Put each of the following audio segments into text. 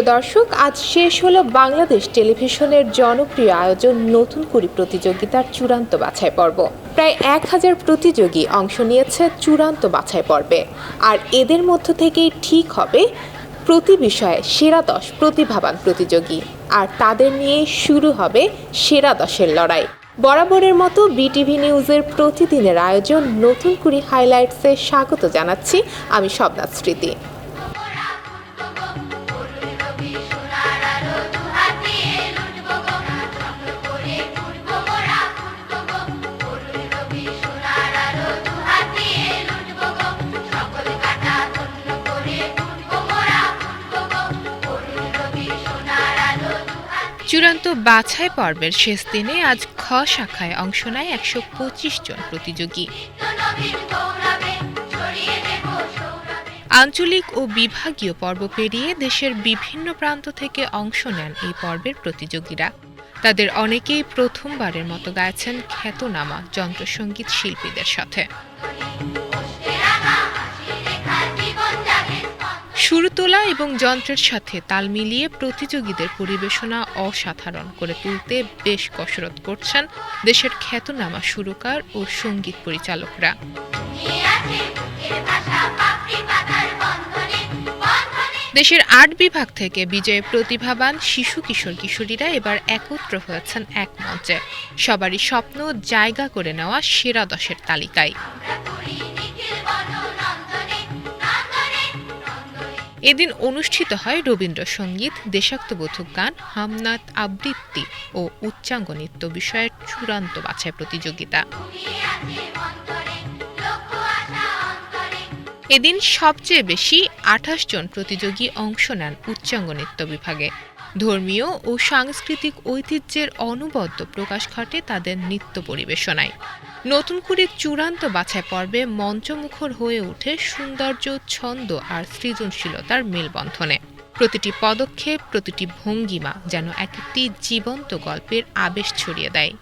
প্রিয় দর্শক, আজ শেষ হলো বাংলাদেশ টেলিভিশনের জনপ্রিয় আয়োজন নতুন কুড়ি প্রতিযোগিতার চূড়ান্ত বাছাই পর্ব। প্রায় এক হাজার প্রতিযোগী অংশ নিয়েছে চূড়ান্ত বাছাই পর্বে। আর এদের মধ্য থেকেই ঠিক হবে প্রতি বিষয়ে সেরা দশ প্রতিভাবান প্রতিযোগী। আর তাদের নিয়ে শুরু হবে সেরা দশের লড়াই। বরাবরের মতো বিটিভি নিউজের প্রতিদিনের আয়োজন নতুন কুড়ি হাইলাইটসে স্বাগত জানাচ্ছি আমি শবনাথ স্মৃতি। চূড়ান্ত বাছাই পর্বের শেষ দিনে আজ খ শাখায় অংশ নেয় একশো পঁচিশ জন প্রতিযোগী। আঞ্চলিক ও বিভাগীয় পর্ব পেরিয়ে দেশের বিভিন্ন প্রান্ত থেকে অংশ নেন এই পর্বের প্রতিযোগীরা। তাদের অনেকেই প্রথমবারের মতো গাইছেন খ্যাতনামা যন্ত্রসঙ্গীত শিল্পীদের সাথে। সুর তোলা এবং যন্ত্রের সাথে তাল মিলিয়ে প্রতিযোগীদের পরিবেশনা অসাধারণ করে তুলতে বেশ কসরত করছেন দেশের খ্যাতনামা সুরকার ও সংগীত পরিচালকরা। দেশের আট বিভাগ থেকে বিজয়ী প্রতিভাবান শিশু কিশোর কিশোরীরা এবার একত্র হয়েছেন এক মঞ্চে। সবারই স্বপ্ন জায়গা করে নেওয়া সেরা দশের তালিকায়। এদিন অনুষ্ঠিত হয় রবীন্দ্রসঙ্গীত দেশাত্মবোধক গান, হামনাথ আবৃত্তি ও উচ্চাঙ্গ নৃত্য বিষয়ের চূড়ান্ত বাছাই প্রতিযোগিতা। এদিন সবচেয়ে বেশি আঠাশ জন প্রতিযোগী অংশ নেন উচ্চাঙ্গ নৃত্য বিভাগে। ধর্মীয় ও সাংস্কৃতিক ঐতিহ্যের অনবদ্য প্রকাশ ঘটে তাদের নৃত্য পরিবেশনায়। নতুন করে চূড়ান্ত বাছাই পর্বে মঞ্চমুখর হয়ে ওঠে সৌন্দর্য, ছন্দ আর সৃজনশীলতার মেলবন্ধনে। প্রতিটি পদক্ষেপ, প্রতিটি ভঙ্গিমা যেন এক একটি জীবন্ত গল্পের আবেশ ছড়িয়ে দেয়।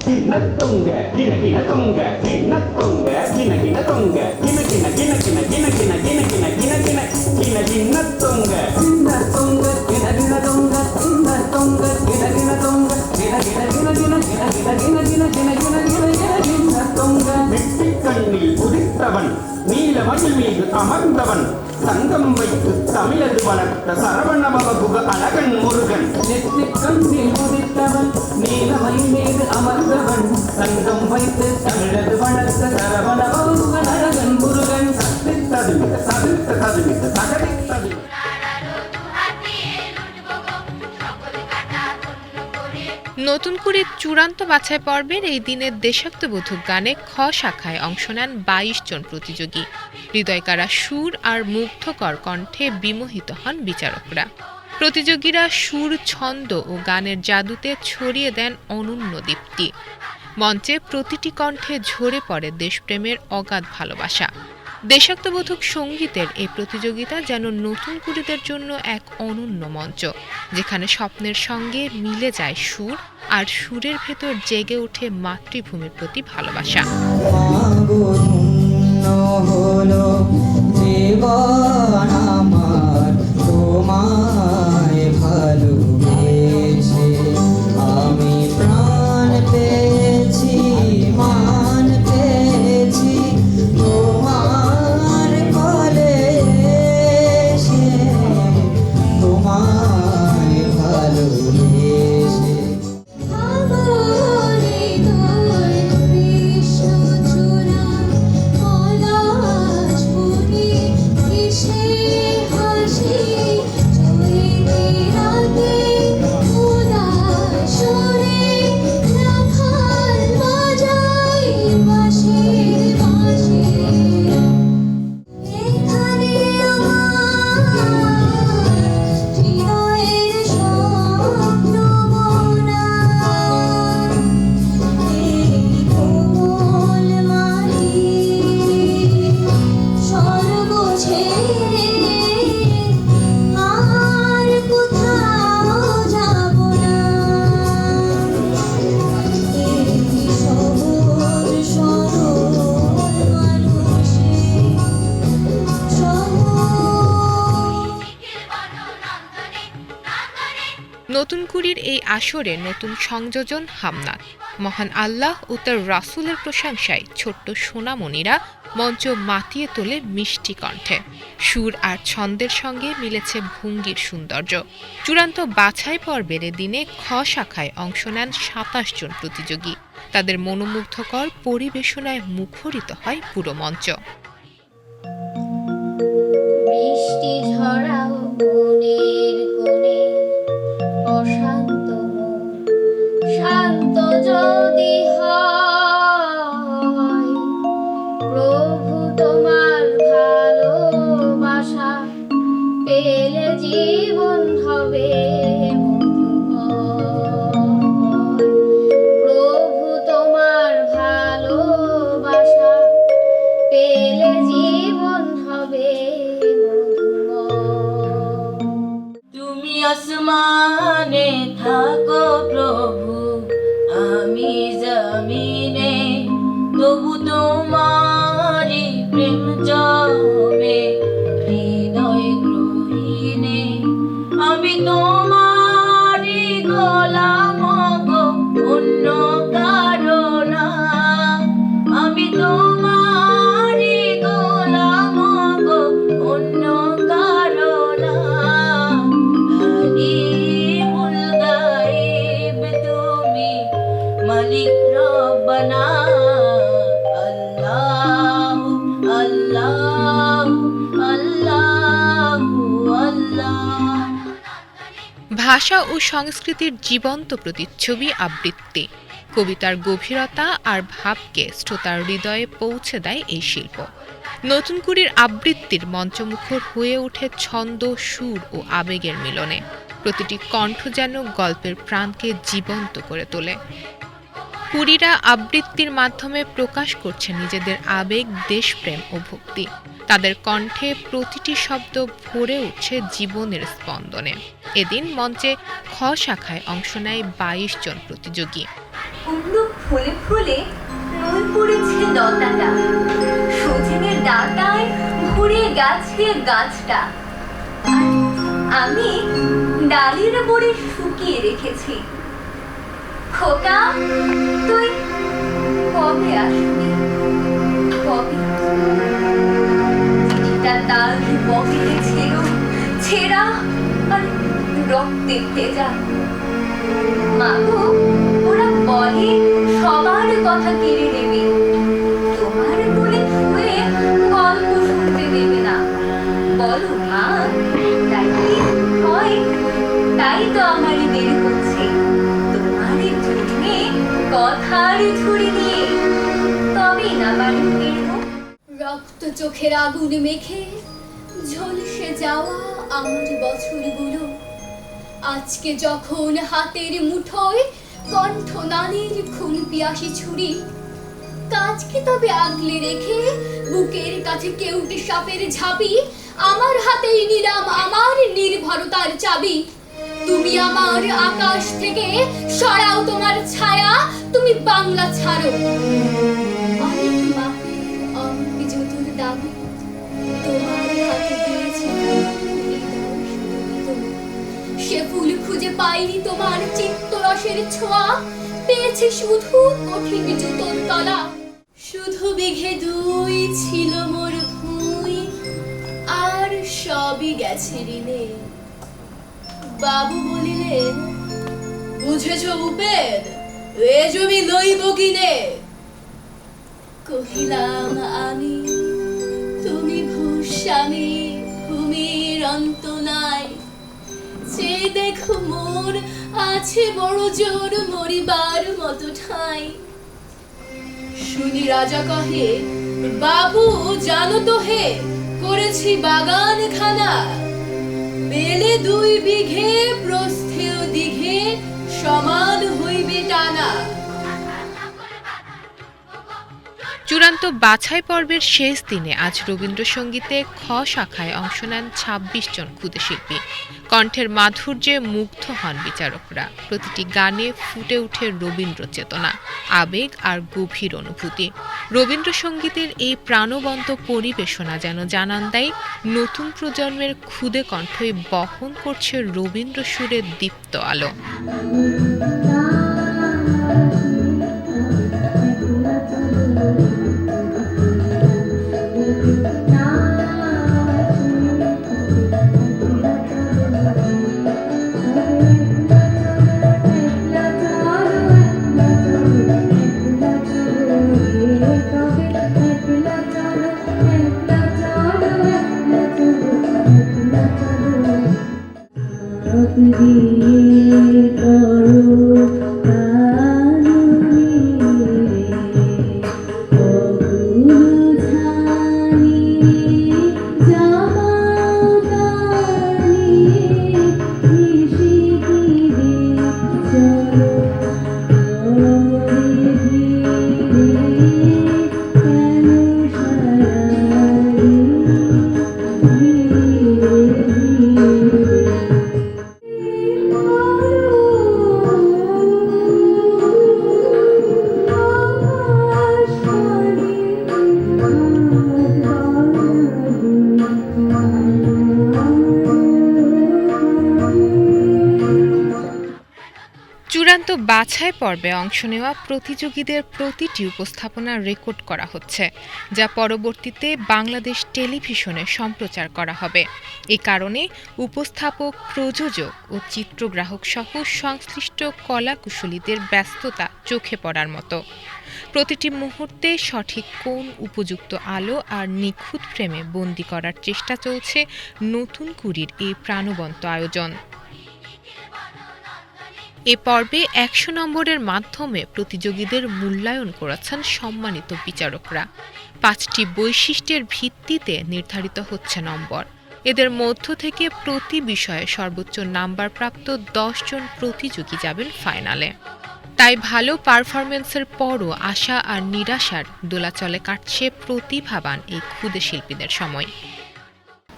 கிண்ணத்துங்க கிண கிணத்துங்க கிண்ணத்துங்க கிண கிணத்துங்க கிண கிண கிண கிண கிண கிண கிண கிண கிண கிண கிண கிண்ணத்துங்க கிண்ணத்துங்க கிண கிணத்துங்க கிண்ணத்துங்க கிண கிணத்துங்க கிண கிண கிண கிண கிண கிண கிண கிண கிண கிண கிண கிண கண்ணில் உதித்தவன் நீல மயில் மீது அமர்ந்தவன் சங்கம் வைத்து தமிழது வளர்த்த சரவணபவகுக அழகன் முருகன் நெற்றிக் கண்ணில் உதித்தவன் நீலமயில் மீது அமர்ந்தவன் சங்கம் வைத்து தமிழது வளர்த்த சரவணபவகுக அழகன் முருகன் சத்தித்ததுமித சதித்த ததுமித சகடித்தது নতুন করে চূড়ান্ত বাছাই পর্বের এই দিনের দেশাত্মবোধক গানে খ শাখায় অংশ নেন বাইশ জন প্রতিযোগী হৃদয়কারা সুর আর মুগ্ধকর কণ্ঠে বিমোহিত হন বিচারকরা। প্রতিযোগীরা সুর, ছন্দ ও গানের জাদুতে ছড়িয়ে দেন অনন্য দীপ্তি। মঞ্চে প্রতিটি কণ্ঠে ঝরে পড়ে দেশপ্রেমের অগাধ ভালোবাসা। দেশাত্মবোধক সঙ্গীতের এই প্রতিযোগিতা যেন নতুন কুড়িদের জন্য এক অনন্য মঞ্চ, যেখানে স্বপ্নের সঙ্গে মিলে যায় সুর আর সুরের ভেতর জেগে ওঠে মাতৃভূমির প্রতি ভালোবাসা। হলো? জীবন আমার তোমার কুড়ির এই আসরে নতুন সংযোজন হামনাত মহান আল্লাহ ও তার রাসুলের প্রশংসায় ছোট্ট সোনামণিরা মঞ্চ মাতিয়ে তোলে মিষ্টি কণ্ঠে। সুর আর ছন্দের সঙ্গে মিলেছে ভঙ্গির সৌন্দর্য। চূড়ান্ত বাছাই পর্বের দিনে খ শাখায় অংশ নেন সাতাশ জন প্রতিযোগী। তাদের মনোমুগ্ধকর পরিবেশনায় মুখরিত হয় পুরো মঞ্চ। মন শান্ত যদি ভাষা ও সংস্কৃতির জীবন্ত প্রতিচ্ছবি আবৃত্তি। কবিতার গভীরতা আর ভাবকে শ্রোতার হৃদয়ে পৌঁছে দেয় এই শিল্প। নতুন কুড়ির আবৃত্তির মঞ্চমুখর হয়ে ওঠে ছন্দ, সুর ও আবেগের মিলনে। প্রতিটি কণ্ঠ যেন গল্পের প্রাণকে জীবন্ত করে তোলে। কুড়িরা আবৃত্তির মাধ্যমে প্রকাশ করছে নিজেদের আবেগ, দেশপ্রেম ও ভক্তি। তাদের কণ্ঠে প্রতিটি শব্দ ভরে উঠছে জীবনের স্পন্দনে। এদিন মঞ্চে খ শাখায় অংশ নেয় বাইশ জন প্রতিযোগী। ফুলে ফুলে নুন পড়েছে লতাটা। সজনের ভরে গেছে গাছটা। আমি ডালির বড়ে শুকিয়ে রেখেছি। খোকা, তুই কবে আসবি? কবে? চিঠিটা তার পকেটে ছিল। ছেঁড়া আর রক্তে ভেজা। মাগো ওরা বলে সবার কথা কেড়ে নেবে। তোমার কোলে শুয়ে গল্প শুনতে দেবে না। বলো মা, তাই হয়? তাই তো আমারই জন্যে কথার ঝুড়ি দিয়ে তবে না বাড়ি ফিরবো। রক্ত চোখের আগুন মেখে ঝলসে যাওয়া আমার বছরগুলো। আজকে যখন হাতের মুঠোয় কণ্ঠ নালীর খুন পিয়াসি ছুরি, কাজকে তবে আগলে রেখে বুকের কাছে কেউটে সাপের ঝাঁপি, আমার হাতেই নিলাম আমার নির্ভরতার চাবি। তুমি আমার আকাশ থেকে সরাও তোমার ছায়া, তুমি বাংলা ছাড়ো। সে ফুল খুঁজে পাইনি তোমার চিত্তরসের ছোঁয়া। পেয়েছি শুধু কঠিন জুতোর তলা। শুধু বিঘে দুই ছিল মোর ভুঁই, আর সবই গেছে ঋণে। বাবু বলিলেন, বুঝেছ উপেন এ জমি লইব কিনে? কহিলাম, আমি, তুমি ভূস্বামী ভূমির অন্ত নাই। যে দেখো মোর আছে বড় জোর, মরিবার মতো ঠাঁই। শুনি রাজা কহে, বাবু, জানো তো হে, করেছি বাগান খানা বেলে দুই বিঘে প্রস্থেয় দিঘে সমান হইবে টানা। চূড়ান্ত বাছাই পর্বের শেষ দিনে আজ রবীন্দ্রসঙ্গীতে খ শাখায় অংশ নেন ২৬ জন ক্ষুদে শিল্পী। কণ্ঠের মাধুর্যে মুগ্ধ হন বিচারকরা। প্রতিটি গানে ফুটে ওঠে রবীন্দ্র চেতনা, আবেগ আর গভীর অনুভূতি। রবীন্দ্রসঙ্গীতের এই প্রাণবন্ত পরিবেশনা যেন জানান দেয়, নতুন প্রজন্মের ক্ষুদে কণ্ঠই বহন করছে রবীন্দ্র সুরের দীপ্ত আলো। পর্বে অংশ নেওয়া প্রতিযোগীদের প্রতিটি উপস্থাপনা রেকর্ড করা হচ্ছে, যা পরবর্তীতে বাংলাদেশ টেলিভিশনে সম্প্রচার করা হবে। এ কারণে উপস্থাপক, প্রযোজক ও চিত্রগ্রাহক সহ সংশ্লিষ্ট কলাকুশলীদের ব্যস্ততা চোখে পড়ার মতো। প্রতিটি মুহূর্তে সঠিক কোন উপযুক্ত আলো আর নিখুঁত ফ্রেমে বন্দি করার চেষ্টা চলছে নতুন কুড়ির এই প্রাণবন্ত আয়োজন। এ পর্বে একশো নম্বরের মাধ্যমে প্রতিযোগীদের মূল্যায়ন করেছেন সম্মানিত বিচারকরা। পাঁচটি বৈশিষ্ট্যের ভিত্তিতে নির্ধারিত হচ্ছে নম্বর। এদের মধ্য থেকে প্রতি বিষয়ে সর্বোচ্চ নাম্বার প্রাপ্ত জন প্রতিযোগী যাবেন ফাইনালে। তাই ভালো পারফরমেন্সের পরও আশা আর নিরাশার দোলাচলে কাটছে প্রতিভাবান এই ক্ষুদে শিল্পীদের সময়।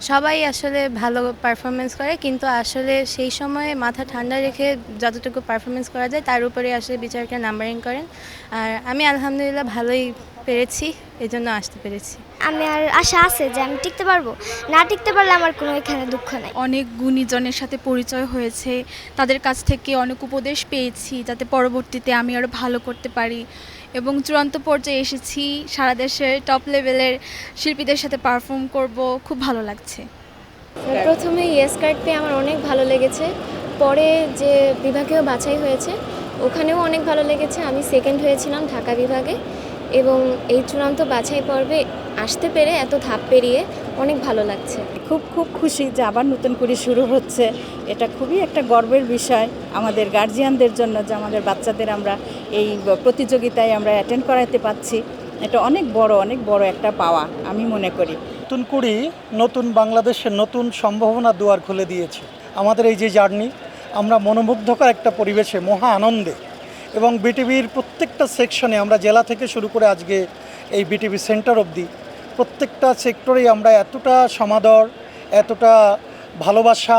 সবাই আসলে ভালো পারফরমেন্স করে কিন্তু আসলে সেই সময়ে মাথা ঠান্ডা রেখে যতটুকু পারফরমেন্স করা যায় তার উপরে আসলে বিচারকরা নাম্বারিং করেন। আর আমি আলহামদুলিল্লাহ ভালোই পেরেছি এই জন্য আসতে পেরেছি। আমি আর আশা আছে যে আমি টিকতে পারব। না টিকতে পারলে আমার কোনো এখানে দুঃখ নাই। অনেক গুণীজনের সাথে পরিচয় হয়েছে তাদের কাছ থেকে অনেক উপদেশ পেয়েছি যাতে পরবর্তীতে আমি আরও ভালো করতে পারি। এবং চূড়ান্ত পর্যায়ে এসেছি। সারা দেশের টপ লেভেলের শিল্পীদের সাথে পারফর্ম করব, খুব ভালো লাগছে। প্রথমে ইয়েস কার্ড পেয়ে আমার অনেক ভালো লেগেছে। পরে যে বিভাগেও বাছাই হয়েছে, ওখানেও অনেক ভালো লেগেছে। আমি সেকেন্ড হয়েছিলাম ঢাকা বিভাগে এবং এই চূড়ান্ত বাছাই পর্বে আসতে পেরে এত ধাপ পেরিয়ে অনেক ভালো লাগছে। খুব খুব খুশি যে আবার নতুন করে শুরু হচ্ছে। এটা খুবই একটা গর্বের বিষয় আমাদের গার্জিয়ানদের জন্য যে আমাদের বাচ্চাদের আমরা এই প্রতিযোগিতায় আমরা অ্যাটেন্ড করাতে পাচ্ছি। এটা অনেক বড় অনেক বড় একটা পাওয়া আমি মনে করি। নতুন কুড়ি নতুন বাংলাদেশের নতুন সম্ভাবনা দুয়ার খুলে দিয়েছে। আমাদের এই যে জার্নি আমরা মনোমুগ্ধকর একটা পরিবেশে মহা আনন্দে। এবং বিটিভির প্রত্যেকটা সেকশনে আমরা জেলা থেকে শুরু করে আজকে এই বিটিভি সেন্টার অবধি প্রত্যেকটা সেক্টরেই আমরা এতটা সমাদর, এতটা ভালোবাসা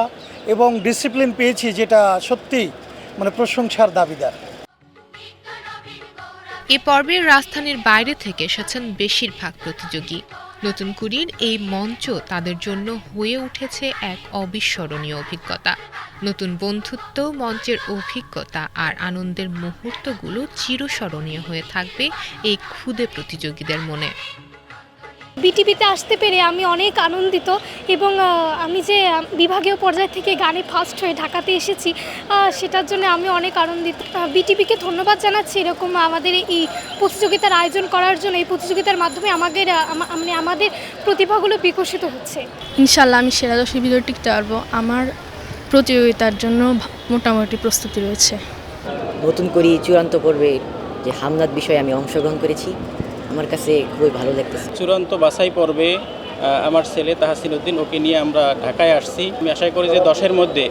এবং ডিসিপ্লিন পেয়েছি যেটা সত্যি মানে প্রশংসার দাবিদার। এ পর্বে রাজধানীর বাইরে থেকে এসেছেন বেশিরভাগ প্রতিযোগী। নতুন কুড়ির এই মঞ্চ তাদের জন্য হয়ে উঠেছে এক অবিস্মরণীয় অভিজ্ঞতা। নতুন বন্ধুত্ব, মঞ্চের অভিজ্ঞতা আর আনন্দের মুহূর্তগুলো চিরস্মরণীয় হয়ে থাকবে এই ক্ষুদে প্রতিযোগীদের মনে। বিটিভিতে আসতে পেরে আমি অনেক আনন্দিত এবং আমি যে বিভাগীয় পর্যায় থেকে গানে ফার্স্ট হয়ে ঢাকাতে এসেছি সেটার জন্য আমি অনেক আনন্দিত। বিটিভিকে ধন্যবাদ জানাচ্ছি এরকম আমাদের এই প্রতিযোগিতার আয়োজন করার জন্য এই প্রতিযোগিতার মাধ্যমে আমাদের মানে আমাদের প্রতিভাগুলো বিকশিত হচ্ছে। ইনশাল্লাহ আমি সেরা দশের ভিতরে টিকতে পারব। আমার প্রতিযোগিতার জন্য মোটামুটি প্রস্তুতি রয়েছে। নতুন করি চূড়ান্ত পর্বে যে হামনাদ বিষয়ে আমি অংশগ্রহণ করেছি। আমার কাছে খুবই ভালো লাগতেছে। চূড়ান্ত বাছাই পর্বে আমার ছেলে তাহাসিন উদ্দিন ওকে নিয়ে আমরা ঢাকায় আসছি। আমি আশা করি যে দশের মধ্যে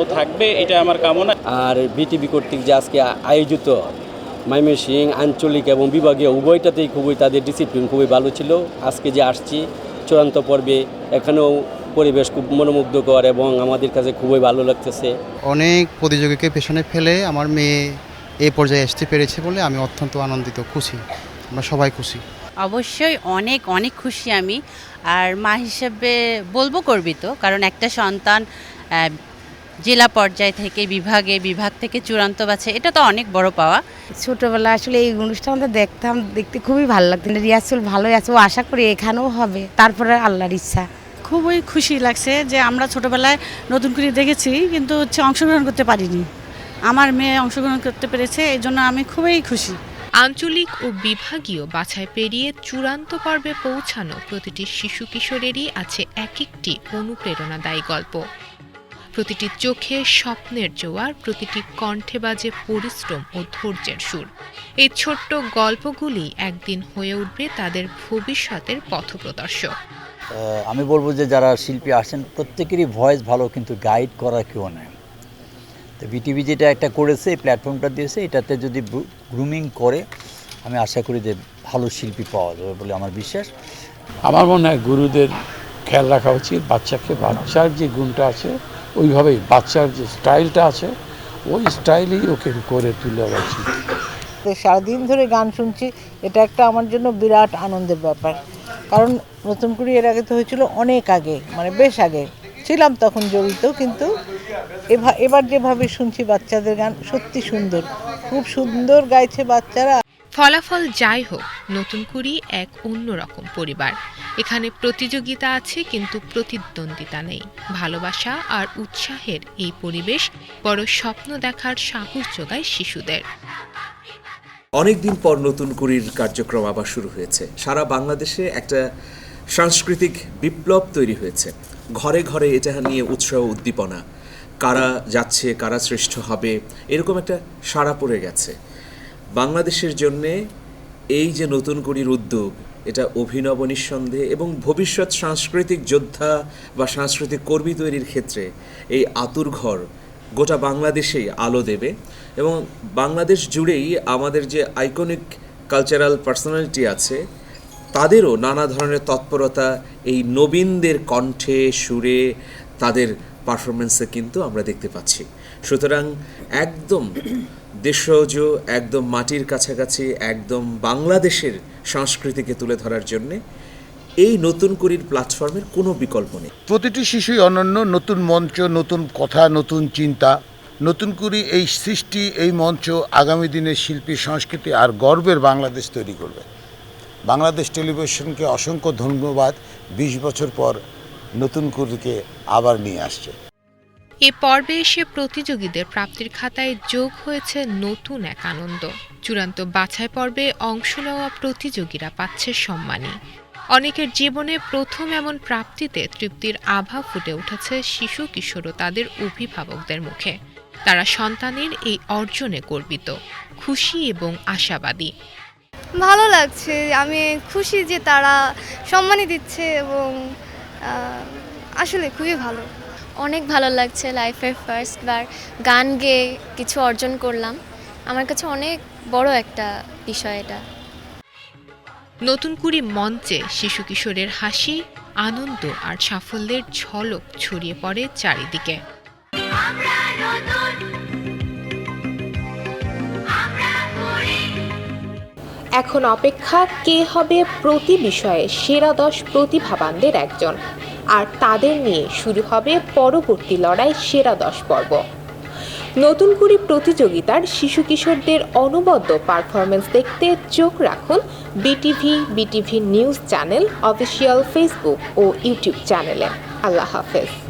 ও থাকবে এটা আমার কামনা। আর বিটিভি কর্তৃক যে আজকে আয়োজিত ময়মনসিং আঞ্চলিক এবং বিভাগীয় উভয়টাতেই খুবই তাদের ডিসিপ্লিন খুবই ভালো ছিল। আজকে যে আসছি চূড়ান্ত পর্বে এখানেও পরিবেশ খুব মনোমুগ্ধকর এবং আমাদের কাছে খুবই ভালো লাগতেছে। অনেক প্রতিযোগীকে পেছনে ফেলে আমার মেয়ে এই পর্যায়ে আসতে পেরেছে বলে আমি অত্যন্ত আনন্দিত খুশি। আমরা সবাই খুশি। অবশ্যই অনেক অনেক খুশি আমি। আর মা হিসেবে বলব গর্বিত কারণ একটা সন্তান জেলা পর্যায় থেকে বিভাগে বিভাগ থেকে চূড়ান্ত বাছে এটা তো অনেক বড় পাওয়া। ছোটবেলা আসলে এই অনুষ্ঠানটা দেখতাম দেখতে খুবই ভালো লাগতো। রিহার্সাল ভালোই আছে ও আশা করি এখানেও হবে। তারপরে আল্লাহর ইচ্ছা। খুবই খুশি লাগছে যে আমরা ছোটবেলায় নতুন করে দেখেছি কিন্তু হচ্ছে অংশগ্রহণ করতে পারিনি। আমার মেয়ে অংশগ্রহণ করতে পেরেছে এই জন্য আমি খুবই খুশি। আঞ্চলিক ও বিভাগীয় বাছাই পেরিয়ে চূড়ান্ত পর্বে পৌঁছানো প্রতিটি শিশু কিশোরেরই আছে এক একটি অনুপ্রেরণাদায়ী গল্প। প্রতিটি চোখে স্বপ্নের জোয়ার, প্রতিটি কণ্ঠে বাজে পরিশ্রম ও ধৈর্যের সুর। এই ছোট্ট গল্পগুলি একদিন হয়ে উঠবে তাদের ভবিষ্যতের পথপ্রদর্শক। আমি বলব যে যারা শিল্পী আসেন, প্রত্যেকেরই ভয়েস ভালো, কিন্তু গাইড করা কেউ নেয় তো বিটিভি যেটা একটা করেছে এই প্ল্যাটফর্মটা দিয়েছে এটাতে যদি গ্রুমিং করে আমি আশা করি যে ভালো শিল্পী পাওয়া যাবে বলে আমার বিশ্বাস। আমার মনে হয় গুরুদের খেয়াল রাখা উচিত বাচ্চাকে বাচ্চার যে গুণটা আছে ওইভাবেই বাচ্চার যে স্টাইলটা আছে ওই স্টাইলেই ওকে করে তুলে উচিত। তো সারাদিন ধরে গান শুনছি এটা একটা আমার জন্য বিরাট আনন্দের ব্যাপার। কারণ নতুন করে এর আগে তো হয়েছিল অনেক আগে মানে বেশ আগে। ছিলাম তখন জড়িত কিন্তু এবার যেভাবে শুনছি বাচ্চাদের গান সত্যি সুন্দর। খুব সুন্দর গাইছে বাচ্চারা। ফলাফল যাই হোক নতুন কুড়ি এক অন্যরকম পরিবার। এখানে প্রতিযোগিতা আছে কিন্তু প্রতিদ্বন্দ্বিতা নেই। ভালোবাসা আর উৎসাহের এই পরিবেশ বড় স্বপ্ন দেখার সাহস যোগায় শিশুদের। অনেকদিন পর নতুন কুড়ির কার্যক্রম আবার শুরু হয়েছে। সারা বাংলাদেশে একটা সাংস্কৃতিক বিপ্লব তৈরি হয়েছে। ঘরে ঘরে এটা নিয়ে উৎসাহ উদ্দীপনা কারা যাচ্ছে, কারা শ্রেষ্ঠ হবে, এরকম একটা সাড়া পড়ে গেছে। বাংলাদেশের জন্যে এই যে নতুন করির উদ্যোগ, এটা অভিনব নিঃসন্দেহে এবং ভবিষ্যৎ সাংস্কৃতিক যোদ্ধা বা সাংস্কৃতিক কর্মী তৈরির ক্ষেত্রে এই আতুর ঘর গোটা বাংলাদেশেই আলো দেবে এবং বাংলাদেশ জুড়েই আমাদের যে আইকনিক কালচারাল পার্সোনালিটি আছে, তাদেরও নানা ধরনের তৎপরতা এই নবীনদের কণ্ঠে, সুরে তাদের পারফরমেন্সে কিন্তু আমরা দেখতে পাচ্ছি। সুতরাং একদম দেশজ, একদম মাটির কাছাকাছি, একদম বাংলাদেশের সংস্কৃতিকে তুলে ধরার জন্যে এই নতুন করির প্ল্যাটফর্মের কোনো বিকল্প নেই। প্রতিটি শিশুই অনন্য নতুন মঞ্চ, নতুন কথা, নতুন চিন্তা, নতুন করে এই সৃষ্টি, এই মঞ্চ আগামী দিনের শিল্পী সংস্কৃতি আর গর্বের বাংলাদেশ তৈরি করবে। বাংলাদেশ টেলিভিশনকে অসংখ্য ধন্যবাদ। বিশ বছর পর নতুন কুড়িকে আবার নিয়ে আসছে। এ পর্বে এসে প্রতিযোগীদের প্রাপ্তির খাতায় যোগ হয়েছে নতুন এক আনন্দ। চূড়ান্ত বাছাই পর্বে অংশ নেওয়া প্রতিযোগীরা পাচ্ছে সম্মানী অনেকের জীবনে প্রথম এমন প্রাপ্তিতে তৃপ্তির আভা ফুটে উঠেছে শিশু কিশোর ও তাদের অভিভাবকদের মুখে। তারা সন্তানের এই অর্জনে গর্বিত খুশি এবং আশাবাদী। ভালো লাগছে আমি খুশি যে তারা সম্মানই দিচ্ছে এবং আসলে খুবই ভালো। অনেক ভালো লাগছে লাইফের ফার্স্ট বার গান গেয়ে কিছু অর্জন করলাম। আমার কাছে অনেক বড় একটা বিষয় এটা। নতুন কুড়ি মঞ্চে শিশু কিশোরের হাসি আনন্দ আর সাফল্যের ঝলক ছড়িয়ে পড়ে চারিদিকে। এখন অপেক্ষা, কে হবে প্রতি বিষয়ে সেরা দশ প্রতিভাবানদের একজন। আর তাদের নিয়ে শুরু হবে পরবর্তী লড়াই সেরা দশ পর্ব। নতুন করে প্রতিযোগিতার শিশু কিশোরদের অনবদ্য পারফরমেন্স দেখতে চোখ রাখুন BTV BTV news channel, official Facebook ও ইউটিউব চ্যানেলে। আল্লাহ হাফেজ।